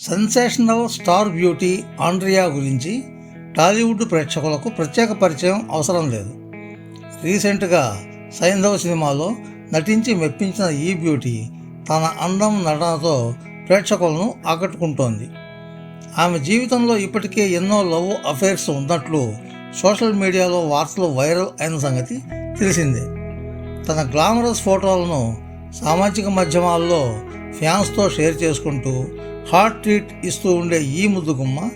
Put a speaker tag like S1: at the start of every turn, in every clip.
S1: Sensational star beauty Andrea గురించి టాలీవుడ్ ప్రేక్షకులకు ప్రత్యేక పరిచయం అవసరం లేదు. రీసెంట్గా సైంధవ సినిమాలో నటించి మెప్పించిన ఈ బ్యూటీ తన అందం నటనతో ప్రేక్షకులను ఆకట్టుకుంటోంది. ఆమె జీవితంలో ఇప్పటికే ఎన్నో లవ్ అఫైర్స్ ఉన్నట్లు సోషల్ మీడియాలో వార్తలు వైరల్ అయిన సంగతి తెలిసిందే. తన గ్లామరస్ ఫోటోలను సామాజిక మాధ్యమాల్లో ఫ్యాన్స్తో షేర్ చేసుకుంటూ హాట్ ట్రీట్ ఇస్తూ ఉండే ఈ ముద్దుగుమ్మ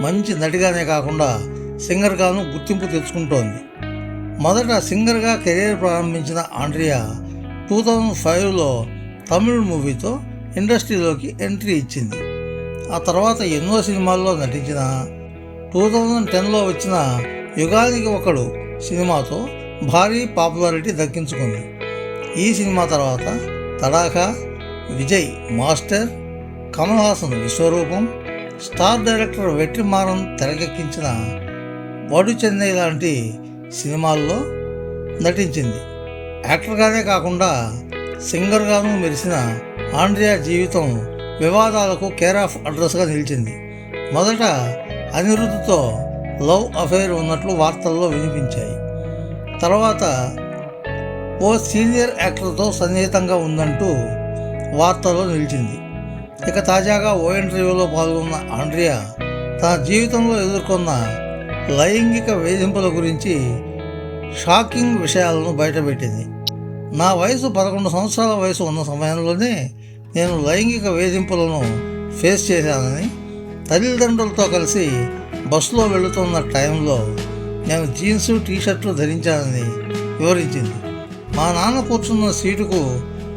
S1: మంచి నటిగానే కాకుండా సింగర్గాను గుర్తింపు తెచ్చుకుంటోంది. మొదట సింగర్గా కెరీర్ ప్రారంభించిన ఆండ్రియా టూ థౌజండ్ ఫైవ్లో తమిళ్ మూవీతో ఇండస్ట్రీలోకి ఎంట్రీ ఇచ్చింది. ఆ తర్వాత ఎన్నో సినిమాల్లో నటించిన టూ థౌజండ్ టెన్లో వచ్చిన యుగానికి ఒకడు సినిమాతో భారీ పాపులారిటీ దక్కించుకుంది. ఈ సినిమా తర్వాత Tadakha Vijay master Kamal Haasan Vishwaroopam star director Vetrimaaran తెరకెక్కించిన వడు చెన్నై లాంటి సినిమాల్లో నటించింది. యాక్టర్గానే కాకుండా సింగర్గాను మెరిసిన ఆండ్రియా జీవితం వివాదాలకు కేర్ ఆఫ్ అడ్రస్గా నిలిచింది. మొదట అనిరుద్ధతో లవ్ అఫైర్ ఉన్నట్లు వార్తల్లో వినిపించాయి. తర్వాత ఓ సీనియర్ యాక్టర్తో సన్నిహితంగా ఉందంటూ వార్తల్లో నిలిచింది. ఇక తాజాగా ఓ ఇంటర్వ్యూలో పాల్గొన్న ఆండ్రియా తన జీవితంలో ఎదుర్కొన్న లైంగిక వేధింపుల గురించి షాకింగ్ విషయాలను బయటపెట్టింది. నా వయసు పదకొండు సంవత్సరాల వయసు ఉన్న సమయంలోనే నేను లైంగిక వేధింపులను ఫేస్ చేశానని తల్లిదండ్రులతో కలిసి బస్సులో వెళుతున్న టైంలో నేను జీన్సు టీషర్ట్లు ధరించానని వివరించింది. మా నాన్న కూర్చున్న సీటుకు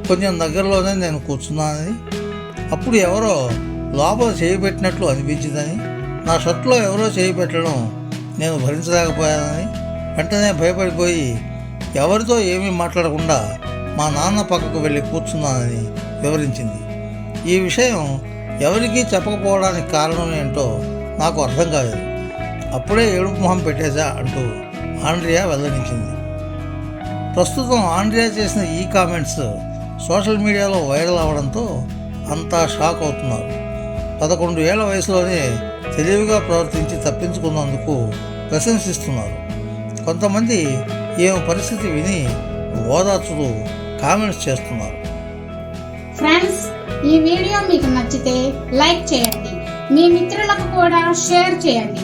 S1: కొంచెం దగ్గరలోనే నేను కూర్చున్నానని. అప్పుడు ఎవరో లోపల చేయిపెట్టినట్లు అనిపించిందని నా షర్ట్లో ఎవరో చేయిపెట్టడం నేను భరించలేకపోయానని వెంటనే భయపడిపోయి ఎవరితో ఏమీ మాట్లాడకుండా మా నాన్న పక్కకు వెళ్ళి కూర్చున్నానని వివరించింది. ఈ విషయం ఎవరికీ చెప్పకపోవడానికి కారణం ఏంటో నాకు అర్థం కాలేదు. అప్పుడే ఏడుపు మొహం పెట్టేశా అంటూ ఆండ్రియా వెల్లడించింది. ప్రస్తుతం ఆండ్రియా చేసిన ఈ కామెంట్స్ సోషల్ మీడియాలో వైరల్ అవడంతో అంతా షాక్ అవుతున్నారు. పదకొండు ఏళ్ళ వయసులోనే తెలివిగా ప్రవర్తించి తప్పించుకున్నందుకు ప్రశంసిస్తున్నారు. కొంతమంది ఈమె పరిస్థితి విని ఓదార్చుతూ కామెంట్స్ చేస్తున్నారు.
S2: ఫ్రెండ్స్ ఈ వీడియో మీకు నచ్చితే లైక్ చేయండి. మీ మిత్రులకు కూడా షేర్ చేయండి.